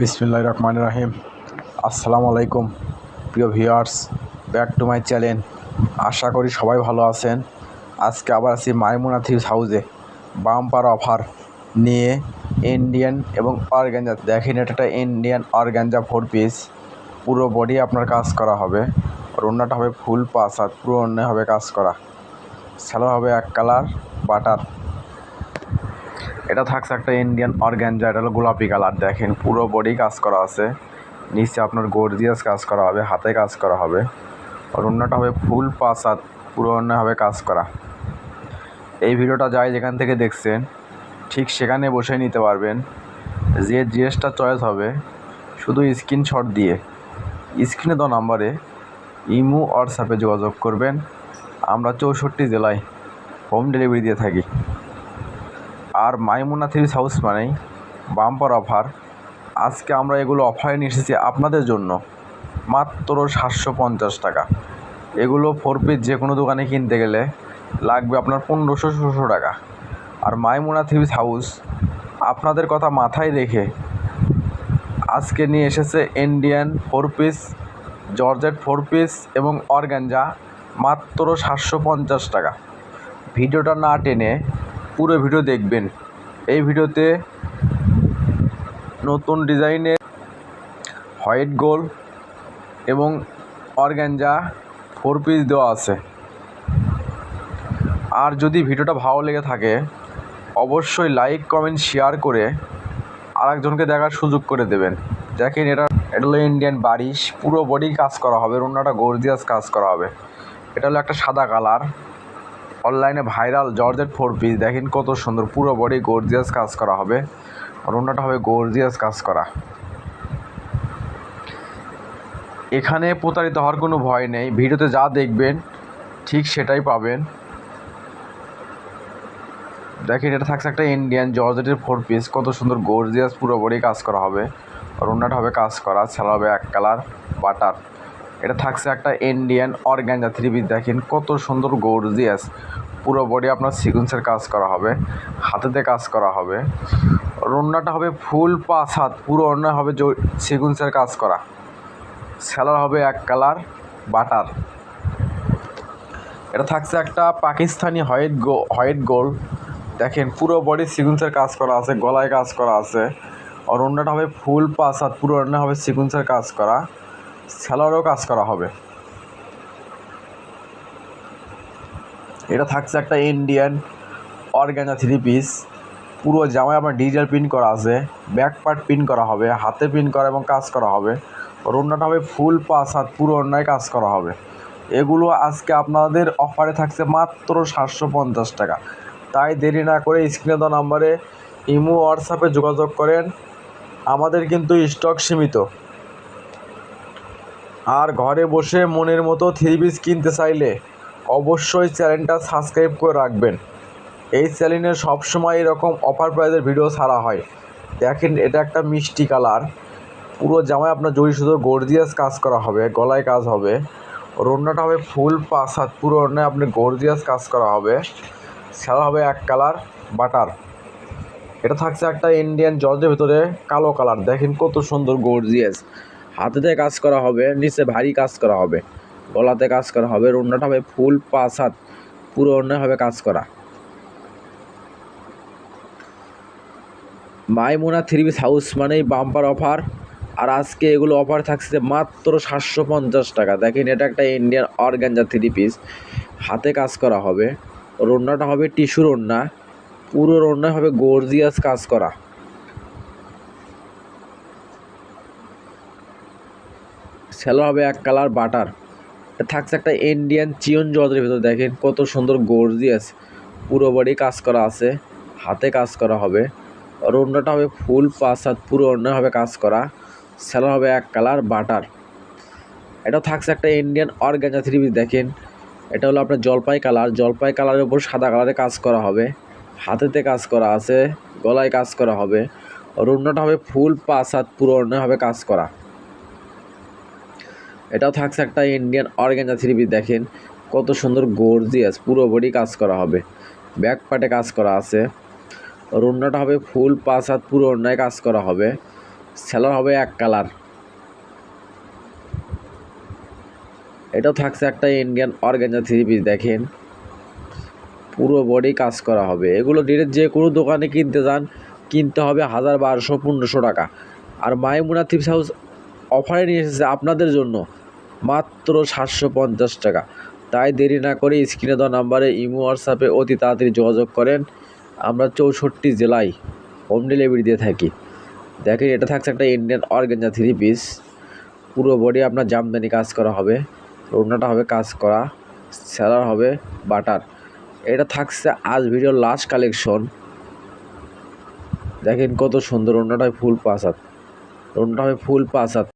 বিসমিল্লাহ রহমান রাহিম। আসসালামু আলাইকুম প্রিয় viewers, back to my channel. আশা করি সবাই ভালো আছেন। আজকে আবার আছি মাইমুনা থিপস হাউসে। বাম্পার অফার নিয়ে ইন্ডিয়ান এবং অর্গ্যাঞ্জা দেখেন এটা ইন্ডিয়ান অর্গ্যাঞ্জা ফোর পিস। পুরো বডি আপনার কাজ করা হবে। রান্নাটা হবে ফুল পাস আর পুরো অন্য হবে কাজ করা। স্যালো হবে এক কালার, বাটার। এটা থাকছে একটা ইন্ডিয়ান অর্গ্যানজা এটা হলো গোলাপি কালার। দেখেন, পুরো বডি কাজ করা আছে। নিচে আপনার গর্জিয়াস কাজ করা হবে, হাতে কাজ করা হবে। আর অন্যটা হবে ফুল পাস পুরো অন্য হবে কাজ করা। এই ভিডিওটা যাই যেখান থেকে দেখছেন, ঠিক সেখানে বসে নিতে পারবেন। যে ড্রেসটা চয়েস হবে, শুধু স্ক্রিনশট দিয়ে। স্ক্রিনে দেওয়া নাম্বারে ইমু হোয়াটসঅ্যাপে যোগাযোগ করবেন। আমরা চৌষট্টি জেলায় হোম ডেলিভারি দিয়ে থাকি। আর মাইমুনা থ্রিস হাউস মানেই বাম্পার অফার। আজকে আমরা এগুলো অফারে নিয়ে এসেছি আপনাদের জন্য। মাত্র সাতশো পঞ্চাশ টাকা। এগুলো ফোর পিস যে কোনো দোকানে কিনতে গেলে লাগবে আপনার পনেরোশো, ষোলোশো টাকা। আর মাইমুনা থ্রিস হাউস আপনাদের কথা মাথায় রেখে আজকে নিয়ে এসেছে Indian four piece georgette four piece এবং অর্গানজা মাত্র সাতশো পঞ্চাশ টাকা। ভিডিওটা না টেনে পুরো ভিডিও দেখবেন। এই ভিডিওতে নতুন ডিজাইনের হোয়াইট গোল্ড এবং অর্গ্যাঞ্জা ফোর পিস দেওয়া আছে। আর যদি ভিডিওটা ভালো লেগে থাকে, অবশ্যই লাইক, কমেন্ট, শেয়ার করে আরেকজনকে দেখার সুযোগ করে দেবেন। দেখেন, এটা এটা হলো ইন্ডিয়ান বারিশ। পুরো বডি কাজ করা হবে। অন্যটা গর্জিয়াস কাজ করা হবে। এটা হলো একটা সাদা কালার। অনলাইনে ভাইরাল জর্জেট ফোর পিস। দেখেন কত সুন্দর পুরো বডি গর্জিয়াস কাজ করা হবে। আর অন্যটা হবে গর্জিয়াস কাজ করা। এখানে প্রতারিত হওয়ার কোনো ভয় নেই। ভিডিওতে যা দেখবেন, ঠিক সেটাই পাবেন। দেখেন, এটা থাকছে একটা ইন্ডিয়ান জর্জেটের ফোর পিস কত সুন্দর গর্জিয়াস পুরো বডি কাজ করা হবে। আর অন্যটা হবে কাজ করা। ছাড়া হবে এক কালার বাটার এটা থাকছে একটা ইন্ডিয়ান অর্গ্যাঞ্জা থ্রি পিস দেখেন কত সুন্দর গর্জিয়াস পুরো বডি আপনার সিকুয়েন্সের কাজ করা হবে, হাতেতে কাজ করা হবে। রন্নাটা হবে ফুল পাঁচ হাত, পুরো অন্য হবে সিকুয়েন্সের কাজ করা। স্যালার হবে এক কালার বাটার এটা থাকছে একটা Pakistani white go white gold দেখেন পুরো বডি সিকুয়েন্সের কাজ করা আছে, গলায় কাজ করা আছে। আর অন্যটা হবে ফুল পাঁচ হাত, পুরো অন্য হবে সিকুয়েন্সের কাজ করা। স্যালারও কাজ করা হবে। এটা থাকছে একটা ইন্ডিয়ান অর্গ্যানা থ্রি পিস পুরো জামায় আপনার ডিজিটাল প্রিন্ট করা আছে ব্যাক পার্ট প্রিন্ট করা হবে, হাতে প্রিন্ট করা এবং কাজ করা হবে। অন্যটা হবে ফুল পাঁচ হাত, পুরো অন্যায় কাজ করা হবে। এগুলো আজকে আপনাদের অফারে থাকছে মাত্র সাতশো পঞ্চাশ টাকা। তাই দেরি না করে স্ক্রিনে দেওয়া নাম্বারে ইমো হোয়াটসঅ্যাপে যোগাযোগ করেন। আমাদের কিন্তু স্টক সীমিত। আর ঘরে বসে মনের মতো থ্রি পিস কিনতে চাইলে অবশ্যই চ্যানেলটা সাবস্ক্রাইব করে রাখবেন। এই চ্যানেলে সবসময় এরকম অফার প্রাইজের ভিডিও ছাড়া হয়। দেখেন, এটা একটা মিষ্টি কালার। পুরো জামায় আপনার জড়ি শুধু গর্জিয়াস কাজ করা হবে, গলায় কাজ হবে। রন্নাটা হবে ফুল পাঁচ পুরো রান্নায় আপনি গর্জিয়াস কাজ করা হবে। ছাড়া হবে এক কালার বাটার। এটা থাকছে একটা ইন্ডিয়ান জর্জের ভিতরে কালো কালার। দেখেন কত সুন্দর গর্জিয়াস হাতেতে কাজ করা হবে, নিচে ভারী কাজ করা হবে, গলাতে কাজ করা হবে রান্নাটা হবে ফুল পাঁচ হাত পুরো অন্যায় হবে কাজ করা। মাইমোনা থ্রি পিস হাউস মানেই বাম্পার অফার, আর আজকে এগুলো অফার থাকছে মাত্র সাতশো পঞ্চাশ টাকা। দেখেন, এটা একটা ইন্ডিয়ান অর্গ্যাঞ্জা থ্রি পিস, হাতে কাজ করা হবে রন্নাটা হবে টিস্যু রন্না পুরো রন্না হবে গর্জিয়াস কাজ করা। স্যালো হবে এক কালার বাটার। থাকছে একটা ইন্ডিয়ান চিয়ন জলের ভিতর। দেখেন কত সুন্দর গর্জিয়াস পুরো বডি কাজ করা আছে, হাতে কাজ করা হবে। রন্নাটা হবে ফুল পাঁচ পুরো অন্য হবে কাজ করা। স্যালো হবে এক কালার বাটার। এটা থাকছে একটা ইন্ডিয়ান অর্গ্যাঞ্জা থ্রি দেখেন, এটা হলো আপনার জলপাই কালার। জলপাই কালারের উপর সাদা কালারে কাজ করা হবে। হাতেতে কাজ করা আছে, গলায় কাজ করা হবে। রুন্নাটা হবে ফুল পাঁচ পুরো অন্য হবে কাজ করা। এটাও থাকছে একটা ইন্ডিয়ান অর্গ্যাঞ্জা থ্রি পিস দেখেন। কত সুন্দর গর্জিয়াস পুরো বডি কাজ করা হবে। ব্যাক পার্টে কাজ করা আছে। রুন্নাটা হবে ফুল পাঁচ হাত, পুরো অন্যায় কাজ করা হবে। সেলার হবে এক কালার এটাও থাকছে একটা ইন্ডিয়ান অর্গানজা থ্রি পিস দেখেন। পুরো বডি কাজ করা হবে। এগুলো ডিরেক্ট যে কোনো দোকানে কিনতে যান, কিনতে হবে হাজার বারোশো, পনেরোশো টাকা। আর মাইমুনা থিপস হাউস অফারে নিয়ে এসেছে আপনাদের জন্য। মাত্র সাতশো পঞ্চাশ টাকা। তাই দেরি না করে স্ক্রিনে দেওয়া নাম্বারে ইমো হোয়াটসঅ্যাপে অতি তাড়াতাড়ি যোগাযোগ করেন। আমরা চৌষট্টি জেলায় হোম ডেলিভারি দিয়ে থাকি। দেখেন, এটা থাকছে একটা ইন্ডিয়ান অর্গেঞ্জা থ্রি পিস পুরো বডি আপনার জামদানি কাজ করা হবে। ওড়নাটা হবে কাজ করা। স্যালার হবে বাটার এটা থাকছে আজ ভিডিওর লাস্ট কালেকশন দেখেন কত সুন্দর, ওড়নাটা ফুল পাসাত ওড়নাটা হবে ফুল পাসাত